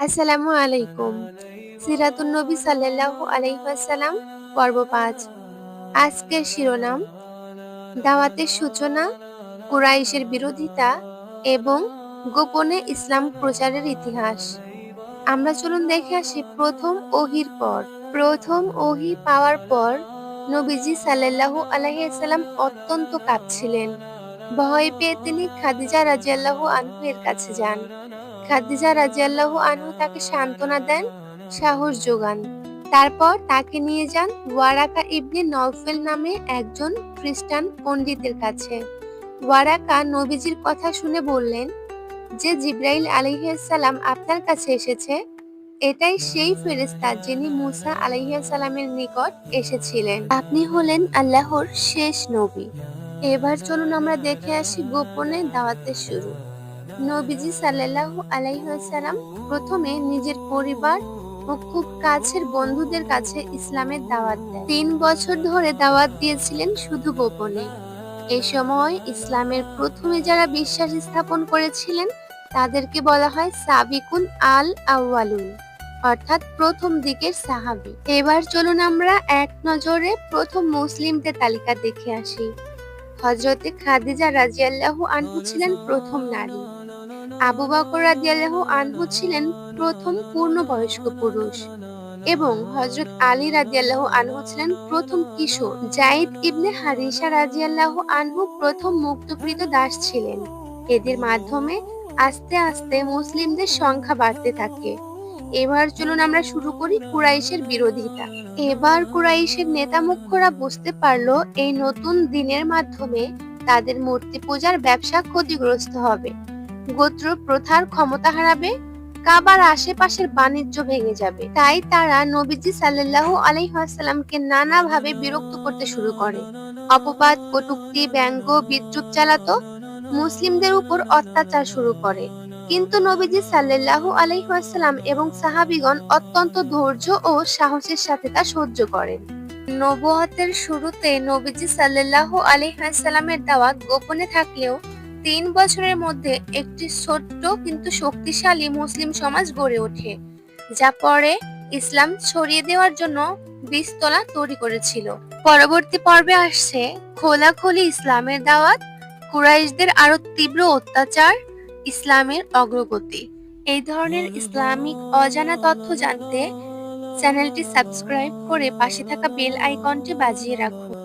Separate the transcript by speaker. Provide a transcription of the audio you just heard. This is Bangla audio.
Speaker 1: আসসালামু আলাইকুম। সিরাতুন নবী সাল্লাল্লাহু আলাইহি ওয়াসাল্লাম, পর্ব পাঁচ। আজকের শিরোনাম, দাওয়াতের সূচনা, কুরাইশের বিরোধিতা এবং গোপনে ইসলাম প্রচারের ইতিহাস। আমরা চলুন দেখে আসি প্রথম ওহির পর। প্রথম ওহি পাওয়ার পর নবীজি সাল্লাল্লাহু আলাইহি সাল্লাম অত্যন্ত কাঁপছিলেন ভয় পেয়ে তিনি খাদিজা রাজিয়াল্লাহু আনহু এর কাছে যান। খাদিজা রাজিয়াল্লাহু আনহু তাকে সান্ত্বনা দেন, সাহস যোগান। তারপর তাকে নিয়ে যান ওয়ারাকা ইবনে নওফেল নামে একজন খ্রিস্টান পণ্ডিতের কাছে। ওয়ারাকা নবীজির কথা শুনে বললেন, যে জিব্রাইল আলাইহিসসালাম আপনার কাছে এসেছে, এটাই সেই ফেরেস্তা যিনি মুসা আলাইহিসসালামের নিকট এসেছিলেন। আপনি হলেন আল্লাহর শেষ নবী। এবার চলুন আমরা দেখে আসি গোপনে দাওয়াতের শুরু। নবীজি সাল্লাল্লাহু আলাইহি ওয়াসাল্লাম প্রথমে নিজের পরিবার ও খুব কাছের বন্ধুদের কাছে ইসলামের দাওয়াত দেন। তিন বছর ধরে দাওয়াত দিয়েছিলেন শুধু গোপনে। এই সময় ইসলামের প্রথমে যারা বিশ্বাস স্থাপন করেছিলেন, তাদেরকে বলা হয় সাবিকুন আল আউয়ালুন, অর্থাৎ প্রথম দিকের সাহাবি। এবার চলুন আমরা এক নজরে প্রথম মুসলিমদের তালিকা দেখে আসি। হজরতে খাদিজা রাজিয়াল্লাহু আনহু ছিলেন প্রথম নারী। আবু বকর রাদিয়াল্লাহু আনহু ছিলেন প্রথম পূর্ণবয়স্ক পুরুষ এবং হযরত আলী রাদিয়াল্লাহু আনহু ছিলেন প্রথম কিশোর। জাইদ ইবনে হারিসা রাদিয়াল্লাহু আনহু প্রথম মুক্তকৃত দাস ছিলেন। এদের মাধ্যমে আস্তে আস্তে মুসলিমদের সংখ্যা বাড়তে থাকে। এবার চলুন আমরা শুরু করি কুরাইশের বিরোধিতা। এবার কুরাইশের নেতা মুখ্যরা বুঝতে পারল এই নতুন দিনের মাধ্যমে তাদের মূর্তি পূজার ব্যবসা ক্ষতিগ্রস্ত হবে। গোত্র প্রথার ক্ষমতা হারাবে, কাবার আশেপাশের বাণিজ্য ভেঙে যাবে। তাই তারা নবীজি সাল্লাল্লাহু আলাইহাসাল্লামকে নানাভাবে বিরক্ত করতে শুরু করে। অপবাদ, কটুক্তি, ব্যঙ্গ, বিদ্রুপ চালাতো মুসলিমদের উপর অত্যাচার শুরু করে। কিন্তু নবীজি সাল্লাল্লাহু আলাইহাসাল্লাম এবং সাহাবিগণ অত্যন্ত ধৈর্য ও সাহসের সাথে তা সহ্য করেন। নবুয়তের শুরুতে নবীজি সাল্লাল্লাহু আলাইহাসাল্লামের দাওয়াত গোপনে থাকলেও তিন বছরের মধ্যে একটি ছোট্ট কিন্তু শক্তিশালী মুসলিম সমাজ গড়ে ওঠে, যা পরে ইসলাম ছড়িয়ে দেওয়ার জন্য বীজতলা তৈরি করেছিল। পরবর্তী পর্বে আসছে খোলাখুলি ইসলামের দাওয়াত, কুরাইশদের আরও তীব্র অত্যাচার, ইসলামের অগ্রগতি। এই ধরনের ইসলামিক অজানা তথ্য জানতে চ্যানেলটি সাবস্ক্রাইব করে পাশে থাকা বেল আইকনটি বাজিয়ে রাখুন।